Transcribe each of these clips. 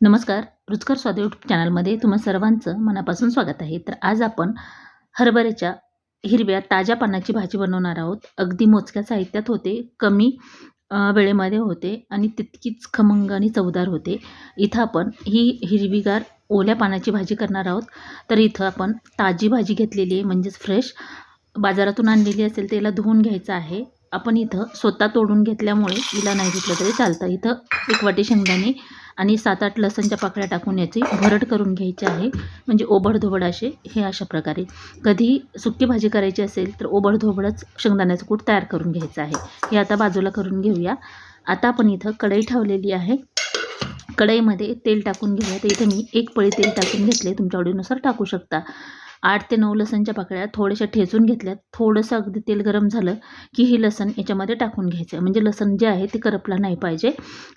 नमस्कार. रुचकर स्वाद यूट्यूब चॅनलमध्ये तुम्हा सर्वांचं मनापासून स्वागत आहे. तर आज आपण हरभऱ्याच्या हिरव्या ताज्या पानाची भाजी बनवणार आहोत. अगदी मोजक्या साहित्यात होते कमी वेळेमध्ये होते आणि तितकीच खमंग आणि चवदार होते. इथं आपण ही हिरवीगार ओल्या पानाची भाजी करणार आहोत. तर इथं आपण ताजी भाजी घेतलेली आहे म्हणजेच फ्रेश बाजारातून आणलेली असेल तर याला धुवून घ्यायचं आहे. आपण इथं स्वतः तोडून घेतल्यामुळे हिला नाही घेतलं तरी चालतं. इथं एक वाटी शेंगदाणे आणि सात आठ लसणच्या पाकळ्या टाकून याची भरड करून घ्यायची आहे. म्हणजे ओबडधोबड असे हे अशा प्रकारे. कधी सुकी भाजी करायची असेल तर ओबडधोबडच शेंगदाण्याचं कूट तयार करून घ्यायचं आहे. हे आता बाजूला करून घेऊया. आता आपण इथं कढई ठेवलेली आहे. कढईमध्ये तेल टाकून घेऊया. तर इथं मी एक पळी तेल टाकून घेतले तुमच्या आवडीनुसार टाकू शकता. आठ ते नऊ लसणच्या पाकळ्या थोड्याशा ठेचून घेतल्यात. थोडंसं अगदी तेल गरम झालं की ही लसण याच्यामध्ये टाकून घ्यायचं. म्हणजे लसण जे आहे ते करपला नाही पाहिजे.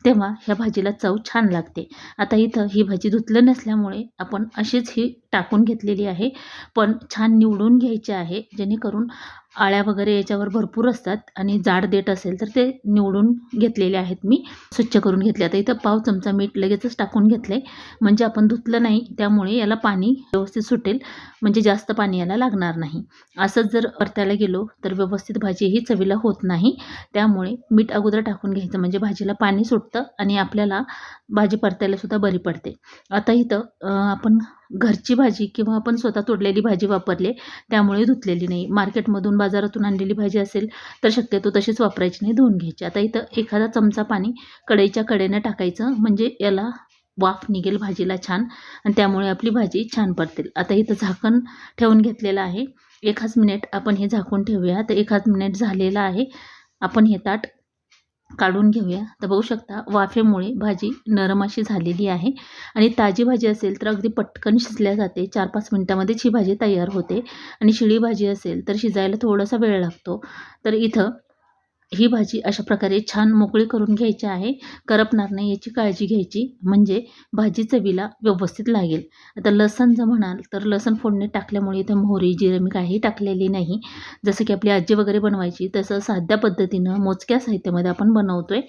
तेव्हा ह्या भाजीला चव छान लागते. आता इथं ही भाजी धुतलं नसल्यामुळे आपण अशीच ही टाकून घेतलेली आहे. पण छान निवडून घ्यायची आहे. जेणेकरून आळ्या वगैरे याच्यावर भरपूर असतात आणि जाड देठ असेल तर ते निवडून घेतलेले आहेत मी स्वच्छ करून घेतले. आता इथं पाव चमचा मीठ लगेचच टाकून घेतले म्हणजे आपण धुतलं नाही त्यामुळे याला पाणी व्यवस्थित सुटेल. म्हणजे जास्त पाणी याला लागणार नाही. असंच जर परतायला गेलो तर व्यवस्थित भाजी ही चवीला होत नाही. त्यामुळे मीठ अगोदर टाकून घ्यायचं. म्हणजे भाजीला पाणी सुटतं आणि आपल्याला भाजी परतायला सुद्धा बरी पडते. आता इथं आपण घरची भाजी किंवा आपण स्वतः तोडलेली भाजी वापरले त्यामुळे धुतलेली नाही. मार्केटमधून बाजारातून आणलेली भाजी असेल तर शक्यतो तशीच वापरायची नाही धुवून घ्यायची. आता इथं एखादा चमचा पाणी कढईच्या कडेनं टाकायचं म्हणजे याला वाफ निघेल भाजीला छान आणि त्यामुळे आपली भाजी छान पडतील आता इथं झाकण ठेवून घेतलेलं आहे. एकाच मिनिट आपण हे झाकून ठेवूया. तर एकाच मिनिट झालेलं आहे. आपण हे ताट काढून घेऊया. तर बघू शकता वाफेमुळे भाजी नरम अशी झालेली आहे. आणि ताजी भाजी असेल तर अगदी पटकन शिजल्या जाते. चार पाच मिनटामध्येच ही भाजी तयार होते. आणि शिळी भाजी असेल तर शिजायला थोडासा वेळ लागतो. तर इथं ही भाजी अशा प्रकारे छान मोकळी करून घ्यायची आहे. करपणार नाही याची काळजी घ्यायची. म्हणजे भाजी चवीला व्यवस्थित लागेल. आता लसण जर म्हणाल तर लसण फोडणी टाकल्यामुळे इथे मोहरी जिरे मी काही टाकलेली नाही. जसं की आपली आजी वगैरे बनवायची तसं साध्या पद्धतीनं मोजक्या साहित्यामध्ये आपण बनवतो आहे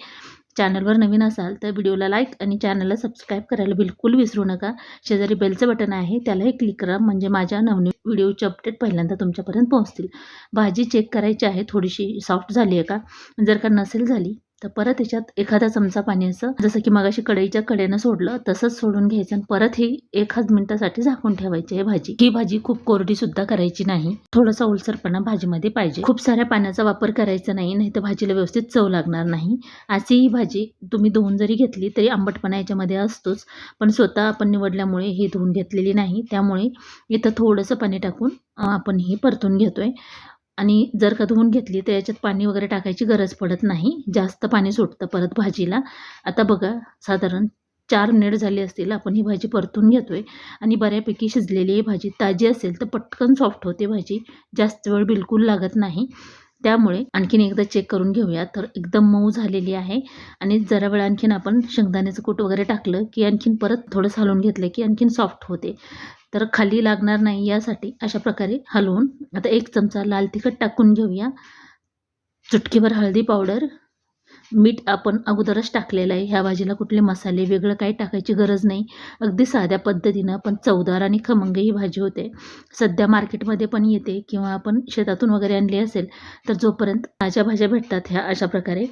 चॅनलवर नवीन असाल तर व्हिडिओला लाईक आणि चॅनलला सबस्क्राईब करायला बिलकुल विसरू नका. शेजारी बेलचं बटन आहे त्यालाही क्लिक करा म्हणजे माझ्या नवनवीन व्हिडिओचे अपडेट पहिल्यांदा तुमच्यापर्यंत पोहोचतील. भाजी चेक करायची आहे थोडीशी सॉफ्ट झाली आहे का? जर का नसेल झाली तर परत याच्यात एखादा चमचा पाणी असं जसं की मगाशी कढईच्या कडेनं सोडलं तसंच सोडून घ्यायचं आणि परत ही एखाद मिनिटासाठी झाकून ठेवायची आहे भाजी. ही भाजी खूप कोरडी सुद्धा करायची नाही. थोडासा ओलसरपणा भाजीमध्ये पाहिजे. खूप साऱ्या पाण्याचा वापर करायचा नाही नाही तर भाजीला व्यवस्थित चव लागणार नाही. अशी ही भाजी तुम्ही धुवून जरी घेतली तरी आंबटपणा याच्यामध्ये असतोच पण स्वतः आपण निवडल्यामुळे ही धुवून घेतलेली नाही. त्यामुळे इथं थोडंसं पाणी टाकून आपण ही परतून घेतोय. आणि जर का धुवून घेतली तर याच्यात पाणी वगैरे टाकायची गरज पडत नाही. जास्त पाणी सुटतं परत भाजीला. आता बघा साधारण चार मिनिट झाले असतील आपण ही भाजी परतून घेतोय. आणि बऱ्यापैकी शिजलेली ही भाजी ताजी असेल तर पटकन सॉफ्ट होते भाजी. जास्त वेळ बिलकुल लागत नाही. त्यामुळे आणखीन एकदा चेक करून घेऊया. तर एकदम मऊ झालेली आहे. आणि जरा वेळ आणखीन आपण शेंगदाण्याचं कूट वगैरे टाकलं की आणखीन परत थोडं हलवून घेतलं की आणखीन सॉफ्ट होते. तर खाली लागणार नाही यासाठी अशा प्रकारे हलवून आता एक चमचा लाल तिखट टाकून घेऊया. चुटकीभर हळदी पावडर. मीठ आपण अगोदरच टाकलेलं आहे. ह्या भाजीला कुठले मसाले वेगळं काही टाकायची गरज नाही. अगदी साध्या पद्धतीनं पण चवदार आणि खमंग ही भाजी होते. सध्या मार्केटमध्ये पण येते किंवा आपण शेतातून वगैरे आणली असेल तर जोपर्यंत ताज्या भाज्या भेटतात ह्या अशा प्रकारे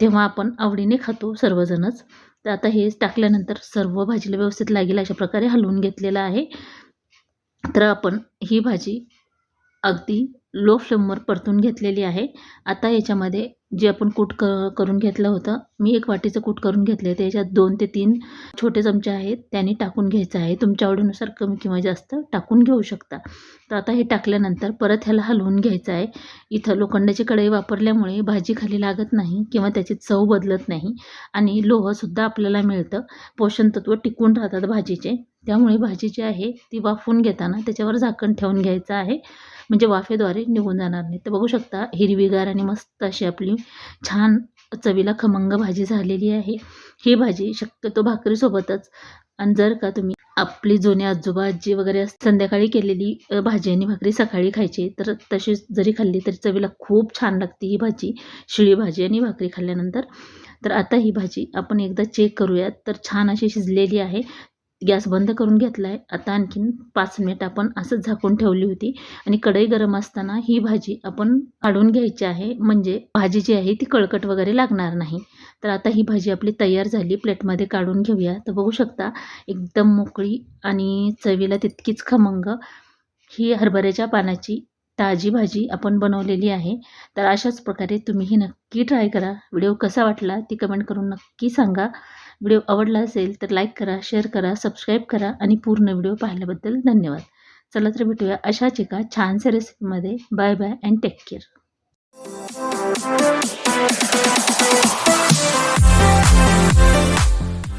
तेव्हा आपण आवडीने खातो सर्वजणच. तर आता हे टाकल्यानंतर सर्व भाजीला व्यवस्थित लागेल अशा प्रकारे हलवून घेतलेलं आहे. तर आपण ही भाजी अगदी लो फ्लेमवर परतून घेतलेली आहे. आता याच्यामध्ये जे आपण कूट क करून घेतलं होतं मी एक वाटीचं कूट करून घेतलं आहे. त्याच्यात दोन ते तीन छोटे चमचे आहेत त्यांनी टाकून घ्यायचं आहे. तुमच्या आवडीनुसार कमी किंवा जास्त टाकून घेऊ शकता. तर आता हे टाकल्यानंतर परत ह्याला हलवून घ्यायचं आहे. इथं लोखंडाची कढई वापरल्यामुळे भाजी खाली लागत नाही किंवा त्याची चव बदलत नाही आणि लोहसुद्धा आपल्याला मिळतं. पोषणतत्व टिकून राहतात भाजीचे. त्यामुळे भाजी जी आहे ती वाफवून घेताना त्याच्यावर झाकण ठेवून घ्यायचं आहे. म्हणजे वाफेद्वारे निघून जाणार नाही. तर बघू शकता हिरवीगार आणि मस्त अशी आपली छान चवीला खमंग भाजी झालेली आहे. ही भाजी शक्यतो भाकरीसोबतच आणि जर का तुम्ही आपली जुने आजोबा आजी वगैरे संध्याकाळी केलेली भाजी आणि भाकरी सकाळी खायची तर तशीच जरी खाल्ली तरी चवीला खूप छान लागते ही भाजी. शिळी भाजी आणि भाकरी खाल्ल्यानंतर. तर आता ही भाजी आपण एकदा चेक करूयात. तर छान अशी शिजलेली आहे. गॅस बंद करून घेतला आहे आता आणखीन पाच मिनिट आपण असंच झाकून ठेवली होती. आणि कढई गरम असताना ही भाजी आपण काढून घ्यायची आहे. म्हणजे भाजी जी आहे ती कळकट वगैरे लागणार नाही. तर आता ही भाजी आपली तयार झाली. प्लेटमध्ये काढून घेऊया. तर बघू शकता एकदम मोकळी आणि चवीला तितकीच खमंग ही हरभऱ्याच्या पानाची ताजी भाजी आपण बनवलेली आहे. तर अशाच प्रकारे तुम्हीही नक्की ट्राय करा. व्हिडिओ कसा वाटला ती कमेंट करून नक्की सांगा. व्हिडिओ आवडला असेल तर लाईक करा शेअर करा सबस्क्राईब करा आणि पूर्ण व्हिडिओ पाहिल्याबद्दल धन्यवाद. चला तर भेटूया अशाच एका छानशा रेसिपीमध्ये bye bye and take care